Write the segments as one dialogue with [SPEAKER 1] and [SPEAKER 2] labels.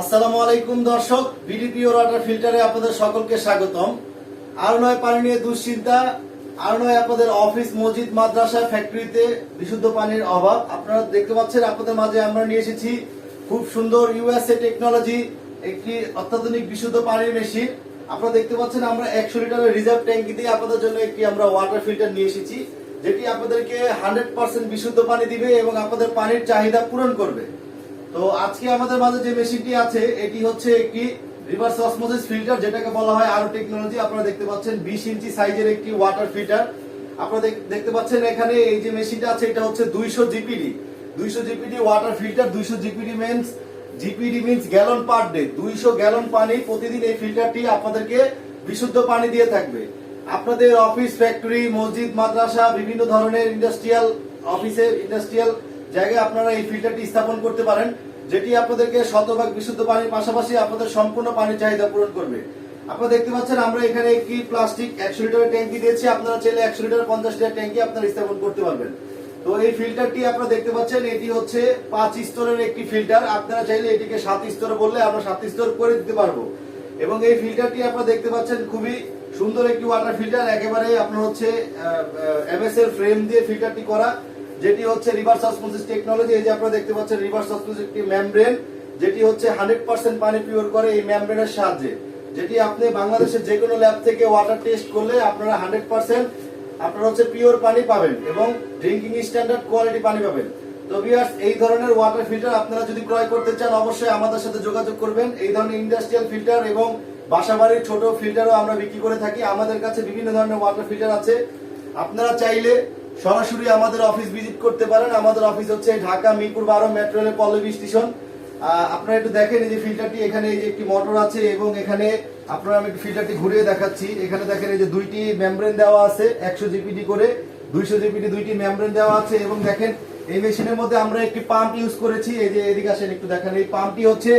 [SPEAKER 1] আসসালামু আলাইকুম দর্শক বিডিপি ওয়াটার ফিল্টারে আপনাদের সকলকে স্বাগতম। আর নয় পানি নিয়ে দুশ্চিন্তা, আর নয় আপনাদের অফিস, মসজিদ, মাদ্রাসা, ফ্যাক্টরিতে বিশুদ্ধ পানির অভাব। আপনারা দেখতে পাচ্ছেন, আপনাদের মাঝে আমরা নিয়ে এসেছি খুব সুন্দর ইউএসএ টেকনোলজি একটি অত্যাধুনিক বিশুদ্ধ পানির মেশিন আপনারা দেখতে পাচ্ছেন, আমরা একশো লিটারের রিজার্ভ ট্যাঙ্কি দিয়ে আপনাদের জন্য একটি আমরা ওয়াটার ফিল্টার নিয়ে এসেছি, যেটি আপনাদেরকে হান্ড্রেড পার্সেন্ট বিশুদ্ধ পানি দিবে এবং আপনাদের পানির চাহিদা পূরণ করবে। তো আজকে আমাদের মাঝে যে মেশিনটি আছে, এটি হচ্ছে একটি রিভার্স অসমোসিস ফিল্টার যেটাকে বলা হয় আরও টেকনোলজি আপনারা দেখতে পাচ্ছেন বিশ ইঞ্চি সাইজের একটি ওয়াটার ফিল্টার আপনারা দেখ- দেখতে পাচ্ছেন এখানে এই যে মেশিনটা আছে, এটা হচ্ছে দুইশো জিপিডি। দুইশো জিপিডি ওয়াটার ফিল্টার দুইশো GPD means GPD means gallon per day দুইশো গ্যালন পানি প্রতিদিন এই ফিল্টারটি আপনাদেরকে বিশুদ্ধ পানি দিয়ে থাকবে। আপনাদের অফিস ফ্যাক্টরি মসজিদ, মাদ্রাসা, বিভিন্ন ধরনের ইন্ডাস্ট্রিয়াল অফিসে ইন্ডাস্ট্রিয়াল জায়গায় আপনারা এই ফিল্টারটি স্থাপন করতে পারেন, যেটি আপনাদেরকে শতভাগ বিশুদ্ধ পানির পাশাপাশি আপনাদের সম্পূর্ণ পানির চাহিদা পূরণ করবে। আপনারা দেখতে পাচ্ছেন, আমরা এখানে একটি প্লাস্টিক একশো লিটারের ট্যাঙ্কি দিয়েছি, আপনারা চাইলে একশো লিটার, পঞ্চাশ লিটার ট্যাঙ্কি আপনারা স্থাপন করতে পারবেন। তো এই ফিল্টারটি আপনারা দেখতে পাচ্ছেন, এটি হচ্ছে পাঁচ স্তরের একটি ফিল্টার। আপনারা চাইলে এটিকে সাত স্তর বললে আমরা সাত স্তর করে দিতে পারব। এবং এই ফিল্টারটি আপনারা দেখতে পাচ্ছেন, খুবই সুন্দর একটি ওয়াটার ফিল্টার একেবারে আপনার হচ্ছে এমএস এর ফ্রেম দিয়ে ফিল্টারটি করা। যেটি হচ্ছে রিভার্স অসমোসিস টেকনোলজি, এই যে আপনারা দেখতে পাচ্ছেন রিভার্স অসমোসিস একটি মেমব্রেন, যেটি হচ্ছে হান্ড্রেড পার্সেন্ট পানি পিওর করে এই মেমব্রেনের সাহায্যে। যেটি আপনি বাংলাদেশের যে কোনো ল্যাব থেকে ওয়াটার টেস্ট করলে আপনারা হান্ড্রেড পার্সেন্ট আপনারা হচ্ছে পিওর পানি পাবেন এবং ড্রিঙ্কিং স্ট্যান্ডার্ড কোয়ালিটি পানি পাবেন। তো ভিউয়ার্স, এই ধরনের ওয়াটার ফিল্টার আপনারা যদি ক্রয় করতে চান, অবশ্যই আমাদের সাথে যোগাযোগ করবেন। এই ধরনের ইন্ডাস্ট্রিয়াল ফিল্টার এবং বাসাবাড়ির ছোট ফিল্টারও আমরা বিক্রি করে থাকি। আমাদের কাছে বিভিন্ন ধরনের ওয়াটার ফিল্টার আছে। আপনারা চাইলে সরাসরি আমাদের অফিস ভিজিট করতে পারেন। আমাদের অফিস হচ্ছে ঢাকা মিরপুর বারো মেট্রো রেলের পল্লবী স্টেশন আপনারা একটু দেখেন এই যে ফিল্টারটি এখানে এই যে একটি মোটর আছে এবং এখানে আপনারা আমি ফিল্টারটি ঘুরিয়ে দেখাচ্ছি। এখানে দেখেন এই যে দুইটি মেমব্রেন দেওয়া আছে, একশো জিপিডি করে। দুইশো জিপিডি দুইটি মেমব্রেন দেওয়া আছে এবং দেখেন এই মেশিনের মধ্যে আমরা একটি পাম্প ইউজ করেছি। এই যে এদিকে আসেন, একটু দেখেন। এই পাম্পটি হচ্ছে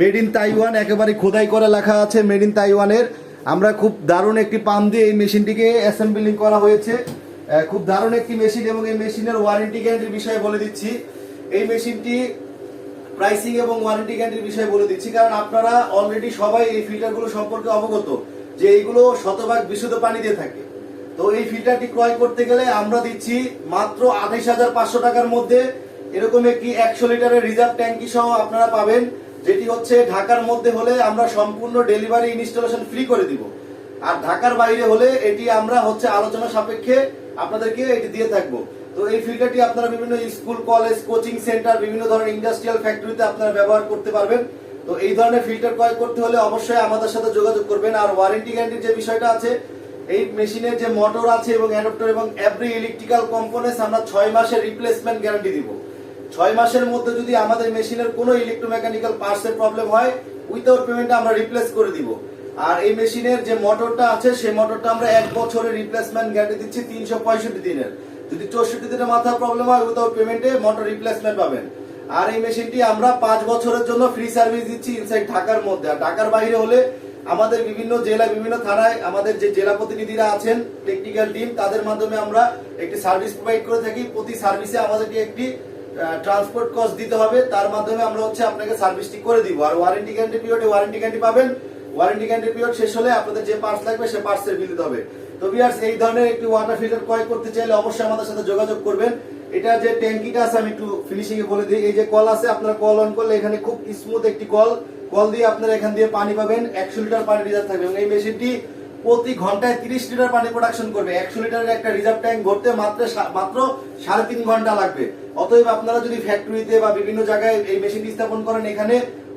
[SPEAKER 1] মেড ইন তাইওয়ান একেবারে খোদাই করে লেখা আছে মেড ইন তাইওয়ানের আমরা খুব দারুণ একটি পাম্প দিয়ে এই মেশিনটিকে অ্যাসেম্বলিং করা হয়েছে। খুব দারুণ একটি মেশিন এবং এই মেশিনের ওয়ারেন্টি গ্যারান্টির বিষয়ে বলে দিচ্ছি। এই মেশিনটি প্রাইসিং এবং ওয়ারেন্টি গ্যারান্টির বিষয়ে বলে দিচ্ছি, কারণ আপনারা অলরেডি সবাই এই ফিল্টারগুলো সম্পর্কে অবগত যে এইগুলো শতভাগ বিশুদ্ধ পানি দিয়ে থাকে। তো এই ফিল্টারটি ক্রয় করতে গেলে আমরা দিচ্ছি মাত্র আঠাইশ হাজার পাঁচশো টাকার মধ্যে এরকম একটি একশো লিটারের রিজার্ভ ট্যাঙ্কি সহ আপনারা পাবেন, যেটি হচ্ছে ঢাকার মধ্যে হলে আমরা সম্পূর্ণ ডেলিভারি ইনস্টলেশন ফ্রি করে দিব। আর ঢাকার বাইরে হলে এটি আমরা হচ্ছে আলোচনা সাপেক্ষে আপনাদেরকে এটি দিয়ে থাকব। তো এই ফিল্টারটি আপনারা বিভিন্ন স্কুল কলেজ কোচিং সেন্টার বিভিন্ন ধরনের ইন্ডাস্ট্রিয়াল ফ্যাক্টরিতে আপনারা ব্যবহার করতে পারবেন। তো এই ধরনের ফিল্টার ক্রয় করতে হলে অবশ্যই আমাদের সাথে যোগাযোগ করবেন। আর ওয়ারেন্টি গ্যারান্টির যে বিষয়টা আছে, এই মেশিনের যে মোটর আছে এবং অ্যাডাপ্টার এবং এভরি ইলেকট্রিক্যাল কম্পোনেন্টস আমরা ছয় মাসের রিপ্লেসমেন্ট গ্যারান্টি দিব। ছয় মাসের মধ্যে যদি আমাদের মেশিনের কোনো ইলেকট্রোমেকানিক্যাল পার্টসের প্রবলেম হয় উইথাউট পেমেন্টে আমরা রিপ্লেস করে দিব। আর এই মেশিনের যে মোটরটা আছে, সেই মোটরটা আমরা এক বছরের রিপ্লেসমেন্ট গ্যারান্টি দিচ্ছি তিনশো পঁয়ষট্টি দিনের। যদি চৌষট্টি দিনের মাথার প্রবলেম হয় উইথাউট পেমেন্টে মোটর রিপ্লেসমেন্ট পাবেন। আর এই মেশিনটি আমরা পাঁচ বছরের জন্য ফ্রি সার্ভিস দিচ্ছি ইনসাইড ঢাকার মধ্যে। আর ঢাকার বাইরে হলে আমাদের বিভিন্ন জেলায় বিভিন্ন থানায় আমাদের যে জেলা প্রতিনিধিরা আছেন টেকনিক্যাল টিম তাদের মাধ্যমে আমরা একটি সার্ভিস প্রোভাইড করে থাকি। প্রতি সার্ভিসে আমাদেরকে একটি ট্রান্সপোর্ট কস্ট দিতে হবে। তার মাধ্যমে আমরা হচ্ছে আপনাকে সার্ভিসটি করে দিব। আর ওয়ারেন্টি গ্যারান্টি পিরিয়ডে ওয়ারেন্টি গ্যারান্টি পাবেন। ওয়ারেন্টি গ্যারান্টি পিরিয়ড শেষ হলে আপনাদের যে পার্টস লাগবে সে পার্টসের বিল দিতে হবে। তো বিয়ার্স এই ধরনের একটি ওয়াটার ফিল্টার ক্রয় করতে চাইলে অবশ্যই আমাদের সাথে যোগাযোগ করবেন। এটা যে ট্যাঙ্কিটা আছে, আমি একটু ফিনিশিং এ বলে দিই। এই যে কল আছে, আপনারা কল অন করলে এখানে খুব স্মুথ একটি কল কল দিয়ে আপনারা এখান দিয়ে পানি পাবেন, একশো লিটার পানি রিজার্ভ থাকবে এবং এই মেশিনটি প্রতি ঘন্টায় তিরিশ লিটার পানি প্রোডাকশন করবে। একশো লিটারের একটা রিজার্ভ ট্যাঙ্ক ভরতে মাত্র মাত্র সাড়ে তিন ঘণ্টা লাগবে। অতএব আপনারা যদি ফ্যাক্টরিতে বা বিভিন্ন জায়গায় এই মেশিনটি স্থাপন করেন, এখানে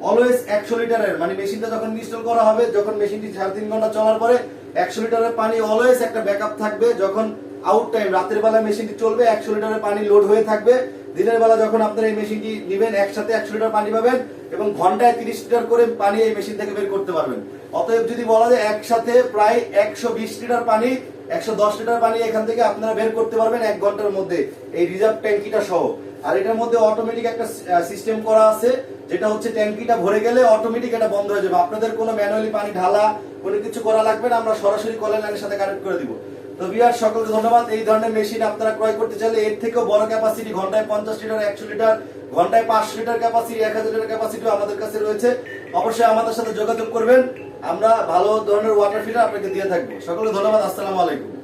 [SPEAKER 1] অলওয়েজ একশো লিটারের মানে মেশিনটা যখন ইনস্টল করা হবে, যখন মেশিনটি সাড়ে তিন ঘণ্টা চলার পরে একশো লিটারের পানি অলওয়েজ একটা ব্যাকআপ থাকবে। যখন আউট টাইম রাতের বেলা মেশিনটি চলবে, একশো লিটারের পানি লোড হয়ে থাকবে। দিনের বেলা যখন আপনারা এই মেশিনটি নেবেন, একসাথে একশো লিটার পানি পাবেন এবং ঘন্টায় তিরিশ লিটার করে পানি এই মেশিন থেকে বের করতে পারবেন। অতএব যদি বলা যায় একসাথে প্রায় একশো বিশ লিটার পানি একশো দশ লিটার পানি এখান থেকে আপনারা বের করতে পারবেন এক ঘণ্টার মধ্যে, এই রিজার্ভ ট্যাঙ্কিটা সহ। আর এটার মধ্যে অটোমেটিক একটা সিস্টেম করা আছে, যেটা হচ্ছে ট্যাঙ্কিটা ভরে গেলে অটোমেটিক এটা বন্ধ হয়ে যাবে। আপনাদের কোনো ম্যানুয়ালি পানি ঢালা, কোনো কিছু করা লাগবে না, আমরা সরাসরি কলের লাইনের সাথে কানেক্ট করে দিব। তো বিয়ার সকলকে ধন্যবাদ। এই ধরনের মেশিন আপনারা ক্রয় করতে চাইলে এর থেকেও বড় ক্যাপাসিটি ঘন্টায় পঞ্চাশ লিটার, একশো লিটার, ঘন্টায় পাঁচশো লিটার ক্যাপাসিটি এক হাজার লিটার ক্যাপাসিটিও আমাদের কাছে রয়েছে। অবশ্যই আমাদের সাথে যোগাযোগ করবেন। আমরা ভালো ধরনের ওয়াটার ফিল্টার আপনাকে দিয়ে থাকব। সকলে ধন্যবাদ আসসালামু আলাইকুম।